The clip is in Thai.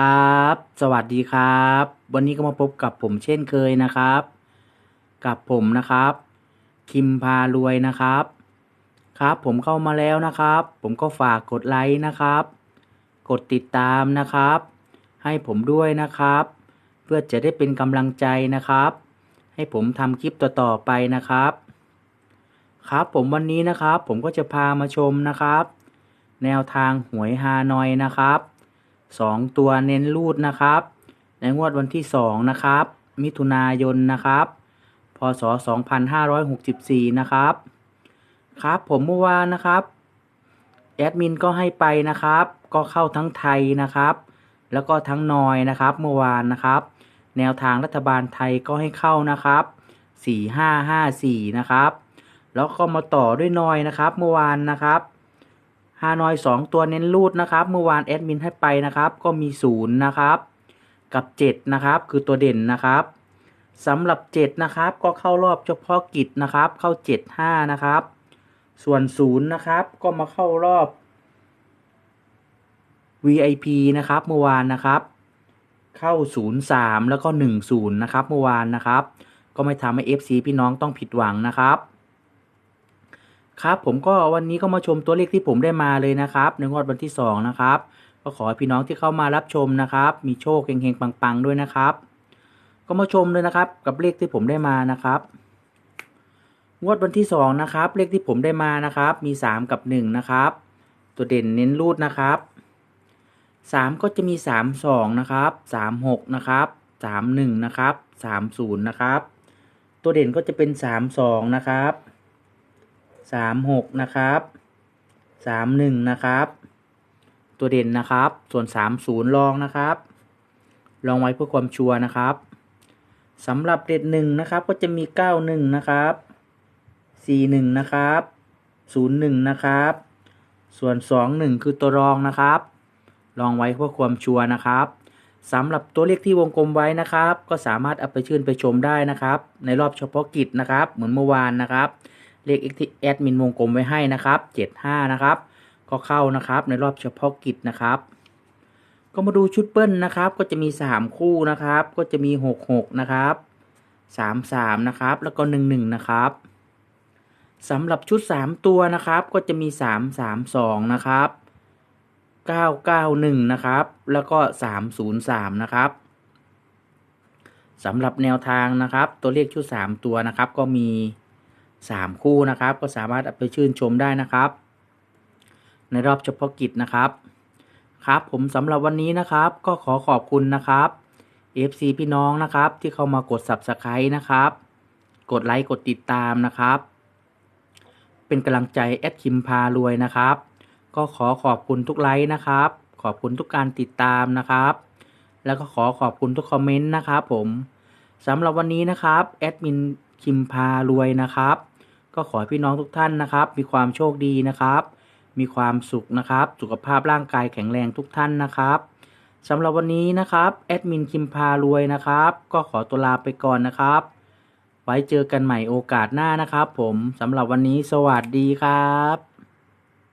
ครับ สวัสดีครับ วันนี้ก็มาพบกับผมเช่นเคยนะครับ กับผมนะครับ คิมพารวยนะครับ ครับผมเข้ามาแล้วนะครับ ผมก็ฝากกดไลค์นะครับ กดติดตามนะครับ ให้ผมด้วยนะครับ เพื่อจะได้เป็นกำลังใจนะครับ ให้ผมทำคลิปต่อๆไปนะครับ ครับผมวันนี้นะครับ ผมก็จะพามาชมนะครับ แนวทางหวยฮานอยนะครับ สองตัวเน้นรูดนะครับ ในงวดวันที่สองนะครับ มิถุนายนนะครับ พศ 2564 นะครับ ครับผมเมื่อวานนะครับ แอดมินก็ให้ไปนะครับ ก็เข้าทั้งไทยนะครับ แล้วก็ทั้งนอยนะครับ เมื่อวานนะครับ แนวทางรัฐบาลไทยก็ให้เข้านะครับ 4554 นะครับ แล้วก็มาต่อด้วยนอยนะครับ เมื่อวานนะครับ ฮานอยสองตัวเน้นรูดนะครับ เมื่อวานแอดมินให้ไปนะครับ ก็มีศูนย์นะครับกับเจ็ดนะครับ คือตัวเด่นนะครับสำหรับเจ็ดนะครับ ก็เข้ารอบเฉพาะกิจนะครับ เข้าเจ็ดห้านะครับ ส่วนศูนย์นะครับ ก็มาเข้ารอบ VIP นะครับ เมื่อวานนะครับ เข้า 03 แล้วก็ 10 นะครับ เมื่อวานนะครับ ก็ไม่ทำให้ FC พี่น้องต้องผิดหวังนะครับ ครับผมก็วันนี้ก็มาชมตัวเลขที่ผมได้มาเลยนะครับในงวดวันที่ 2 นะครับ ก็ขอให้พี่น้องที่เข้ามารับชมนะครับ มีโชคเฮงๆปังๆด้วยนะครับ ก็มาชมเลยนะครับ กับเลขที่ผมได้มานะครับ งวดวันที่ 2 นะครับ เลขที่ผมได้มานะครับ มี 3 กับ 1 นะครับ ตัวเด่นเน้นรูดนะครับ 3 ก็จะมี 3 2 นะครับ 3 6 นะครับ 3 1 นะครับ 3 0 นะครับ ตัวเด่นก็จะเป็น 3 2 นะครับ 3 6นะครับ3 1นะครับ ตัวเด่นนะครับ ส่วน3 0ลองนะครับ ลองไว้เพื่อความชัวร์นะครับสำหรับเด็ดหนึ่งนะครับ ก็จะมี9 1นะครับ4 1นะครับ0 1นย์หนึ่งนะครับ ส่วน2 1คือตัวรองนะครับ ลองไว้เพื่อความชัวร์นะครับสำหรับตัวเลขที่วงกลมไว้นะครับ ก็สามารถเอาไปชื่นไปชมได้นะครับ ในรอบเฉพาะกิจนะครับ เหมือนเมื่อวานนะครับ เลขที่แอดมินวงกลมไว้ให้นะครับ 75 นะครับ ก็เข้านะครับในรอบเฉพาะกิจนะครับ ก็มาดูชุดเปิ้ลนะครับ ก็จะมี 3 คู่นะครับ ก็จะมี 66 นะครับ 33 นะครับ แล้วก็ 11 นะครับสำหรับชุด 3 ตัวนะครับ ก็จะมี 332 นะครับ 991 นะครับ แล้วก็ 303 นะครับสำหรับแนวทางนะครับ ตัวเลขชุด 3 ตัวนะครับ ก็มี 3 คู่นะครับ ก็สามารถไปชื่นชมได้นะครับ ในรอบเฉพาะกิจนะครับ ครับผมสำหรับวันนี้นะครับ ก็ขอขอบคุณนะครับ FC พี่น้องนะครับ ที่เข้ามากด Subscribe นะครับ กดไลค์กดติดตามนะครับ เป็นกำลังใจแอดคิมพารวยนะครับ ก็ขอขอบคุณทุกไลค์นะครับ ขอบคุณทุกการติดตามนะครับ แล้วก็ขอขอบคุณทุกคอมเมนต์นะครับผมสำหรับวันนี้นะครับแอดมินคิมพารวยนะครับ ก็ขอให้พี่น้องทุกท่านนะครับ มีความโชคดีนะครับ มีความสุขนะครับ สุขภาพร่างกายแข็งแรงทุกท่านนะครับสำหรับวันนี้นะครับแอดมินคิมพารวยนะครับ ก็ขอตัวลาไปก่อนนะครับ ไว้เจอกันใหม่โอกาสหน้านะครับ ผมสำหรับวันนี้สวัสดีครับ